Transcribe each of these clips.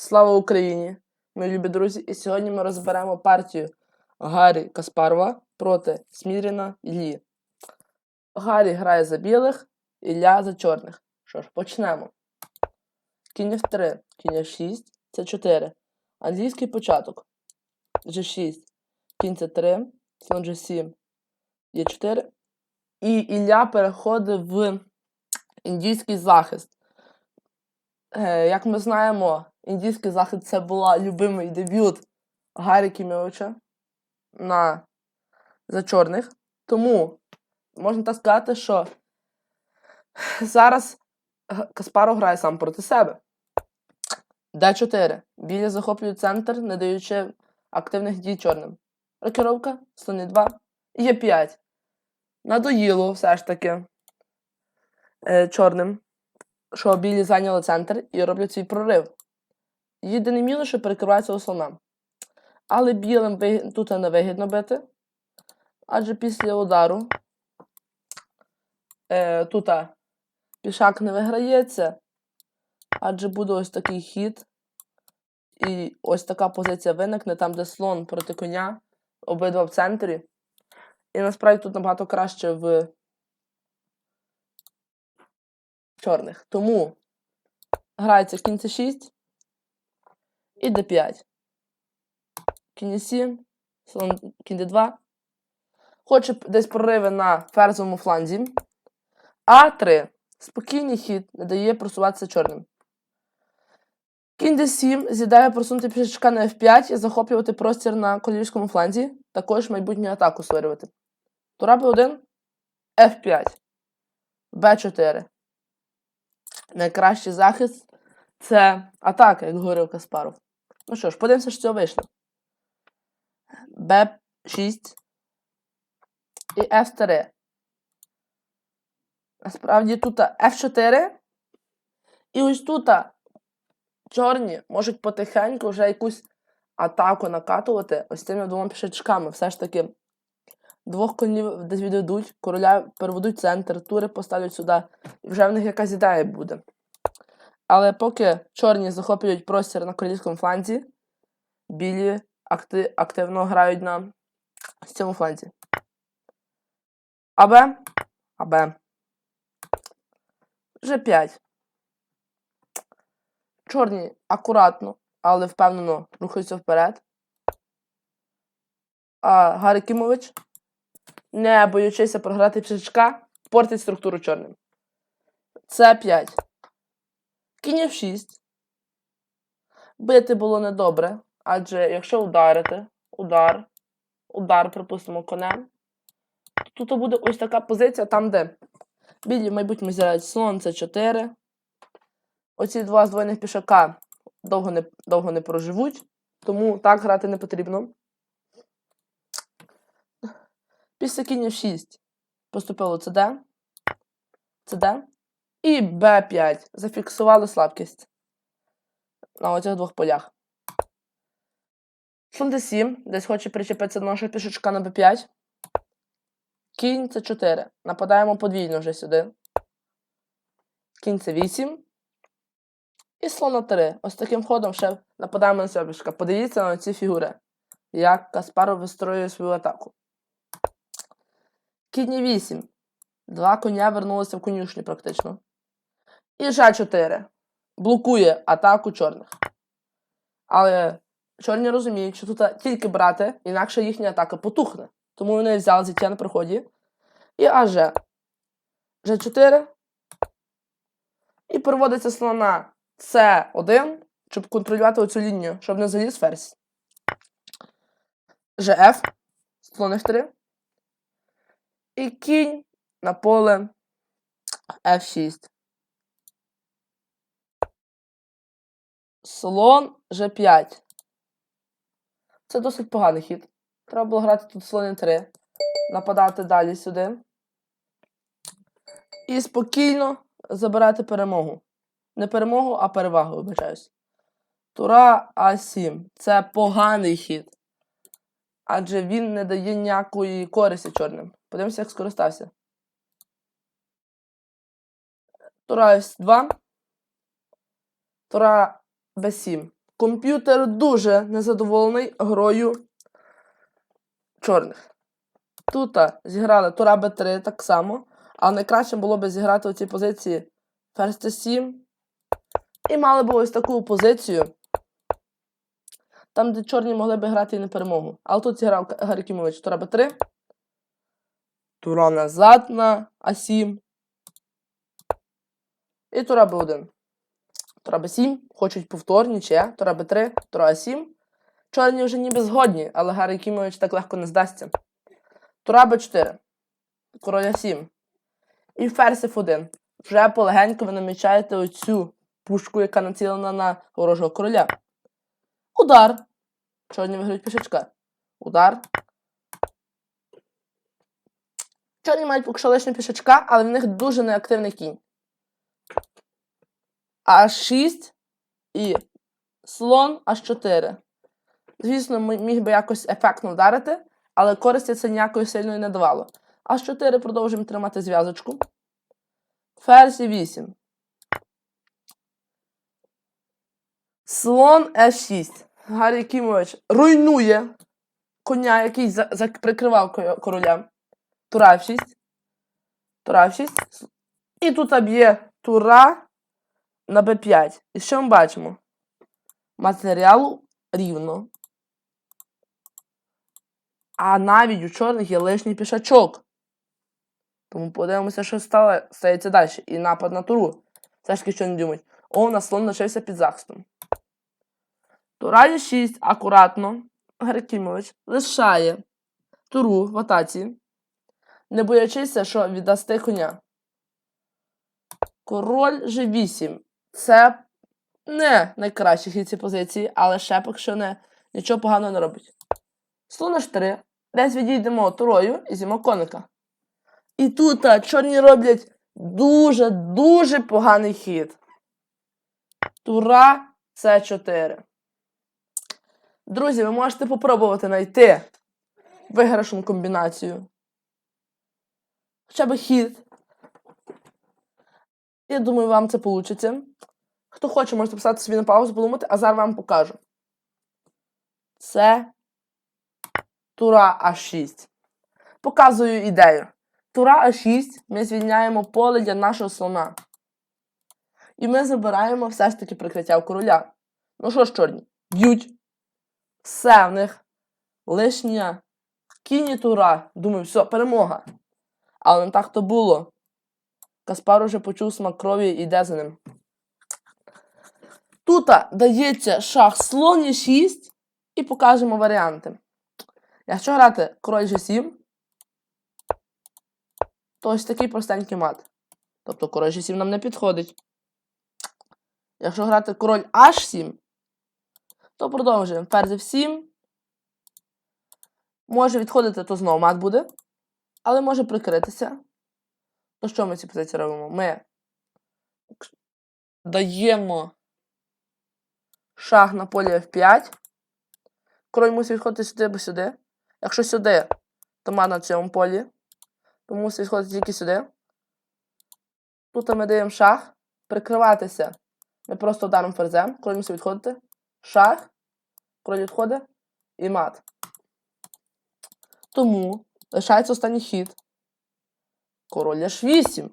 Слава Україні! Мої любі друзі! І сьогодні ми розберемо партію Гаррі Каспарова проти Сміріна Іллі. Гаррі грає за білих, Ілля за чорних. Що ж, почнемо. Кінь F3, кінь F6, це 4. Англійський початок. G6, кінь C3, слон G7, Е4. І Ілля переходить в індійський захист. Е, як ми знаємо, індійський захист це була любимий дебют Гаррі Кімовича на за чорних. Тому можна так сказати, що зараз Каспаров грає сам проти себе. Д4. Білі захоплюють центр, не даючи активних дій чорним. Рокіровка, слони 2. Є5. Надоїло все ж таки е, чорним, що білі зайняли центр і роблять свій прорив. Єдиний мінус, що перекривається слона. Але білим тут не вигідно бити. Адже після удару е, тут пішак не виграється. Адже буде ось такий хід. І ось така позиція виникне, там, де слон проти коня, обидва в центрі. І насправді тут набагато краще в чорних. Тому грається кінь c6 і d5. Кінь 7, слон кінь d2. Хоче десь прориви на ферзовому фланзі. А3. Спокійний хід не дає просуватися чорним. Кінь d7 з'їдає просунути пішачка на f5 і захоплювати простір на колівському фланзі. Також майбутню атаку створювати. Тура b1, f5, b4. Найкращий захист це атака, як говорив Каспаров. Ну що ж, подивимося, що цього вийшло. b6 і f3. Насправді тут f4. І ось тут чорні можуть потихеньку вже якусь атаку накатувати ось цими двома пішачками. Все ж таки, двох конів десь відведуть, короля переведуть центр, тури поставлять сюди, і вже в них якась ідея буде. Але поки чорні захоплюють простір на королівському фланзі, білі акти- активно грають на цьому фланзі. АБ, АБ. G5. Чорні акуратно, але впевнено рухаються вперед. А Гаррі Кімович, не боючися програти пішачка, портить структуру чорним. С5. Кінь F6. Бити було недобре, адже якщо ударити, удар, удар, припустимо, конем, то тут буде ось така позиція, там, де білі в майбутньому зіграють слон С4. Оці два здвоєних пішака довго не, довго не проживуть, тому так грати не потрібно. Після кінь 6 поступило ЦД, ЦД і Б5. Зафіксували слабкість на оцих двох полях. Слон d7, десь хоче причепитися до нашого пішачка на b5. Кінь c4. Нападаємо подвійно вже сюди. Кінь c8. І слон на 3. Ось таким ходом ще нападаємо на цього пішка. Подивіться на ці фігури. Як Каспаров вистроює свою атаку. Кінь 8. Два коня вернулися в конюшню практично. І Ж4. Блокує атаку чорних. Але чорні розуміють, що тут тільки брати, інакше їхня атака потухне. Тому вони взяли зіття на проході. І АЖ. Ж4. І переводиться слона С1, щоб контролювати оцю лінію, щоб не заліз ферзь. ЖФ. Слон F3. І кінь на поле F6. Слон G5. Це досить поганий хід. Треба було грати тут слон 3. Нападати далі сюди. І спокійно забирати перемогу. Не перемогу, а перевагу, вибачаюсь. Тура А7. Це поганий хід. Адже він не дає ніякої користі чорним. Подивимося, як скористався. Тура С2. Тура Б7. Комп'ютер дуже незадоволений грою чорних. Тут зіграли тура Б3 так само, але найкраще було б зіграти у цій позиції ферзь Т7. І мали б ось таку позицію, там, де чорні могли б грати і на перемогу. Але тут зіграв К- Гаррі Кімович тура Б3. Тура назад на А7. І тура Б1. Тура Б7, хочуть повторні, чи я, тура Б3, тура А7. Чорні вже ніби згодні, але Гаррі Кімович так легко не здасться. Тура Б4. Король А7. І ферзь F1. Вже полегенько ви намічаєте оцю пушку, яка націлена на ворожого короля. Удар. Чорні виграють пішечка. Удар. Чорні мають лишнього пішачка, але в них дуже неактивний кінь. А6 і слон H4. Звісно, міг би якось ефектно вдарити, але користі це ніякої сильної не давало. H4 продовжуємо тримати зв'язочку. Ферзь 8. Слон Е6. Гаррі Кімович руйнує коня, який за, за, прикривав короля. Тура F6. Тура F6. І тут б'є тура на b5. І що ми бачимо? Матеріалу рівно. А навіть у чорних є лишній пішачок. Тому подивимося, що стало, стається далі. І напад на туру. Все ж таки, що не думають. О, у нас слон лишився під захистом. Тура є 6, акуратно. Геркімович лишає туру в атаці, не боячися, що віддасти коня. Король G8. Це не найкращий хід цієї позиції, але ще поки що не, нічого поганого не робить. Слон H3. Десь відійдемо турою і з'їмо коника. І тут а, чорні роблять дуже-дуже поганий хід. Тура С4. Друзі, ви можете попробувати знайти виграшну комбінацію. Хоча б хід. Я думаю, вам це вийде. Хто хоче, можете писати собі на паузу, подумати, а зараз вам покажу. Це тура А6. Показую ідею. Тура А6 ми звільняємо поле для нашого слона. І ми забираємо все ж таки прикриття у короля. Ну що ж, чорні? Б'ють. Все в них лишня кінь і тура. Думаю, все, перемога. Але не так то було. Каспар уже почув смак крові і йде за ним. Тут дається шах слон є 6 і покажемо варіанти. Якщо грати король G7, то ось такий простенький мат. Тобто король G7 нам не підходить. Якщо грати король H7, то продовжуємо. Ферзь F7. Може відходити, то знову мат буде. Але може прикритися. То що ми в цій позиції робимо? Ми даємо шах на полі F5. Король мусить відходити сюди або сюди. Якщо сюди, то мат на цьому полі. То мусить відходити тільки сюди. Тут ми даємо шах. Прикриватися. Ми просто вдаримо ферзем. Король мусить відходити. Шах. Король відходить. І мат. Тому лишається останній хід. Король H8.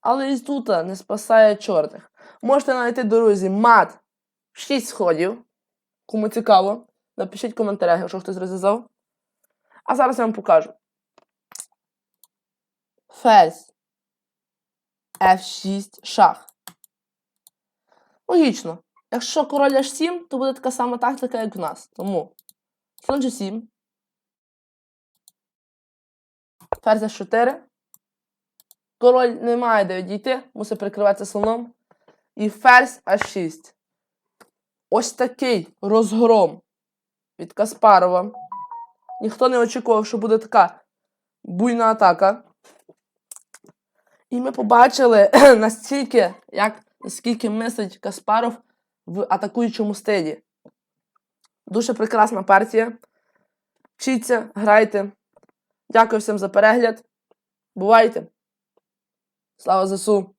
Але і тут не спасає чорних. Можете знайти, друзі, мат 6 сходів. Кому цікаво, напишіть в коментарях, якщо хтось розв'язав. А зараз я вам покажу. Ферзь. F6 шах. Логічно. Якщо король H7, то буде така сама тактика, як в нас. Тому слон G7. Ферзь H4. Король не має де відійти, мусить прикриватися слоном. І ферзь H6. Ось такий розгром від Каспарова. Ніхто не очікував, що буде така буйна атака. І ми побачили настільки, як наскільки мислить Каспаров в атакуючому стилі. Дуже прекрасна партія. Вчіться, грайте. Дякую всім за перегляд. Бувайте! Слава ЗСУ!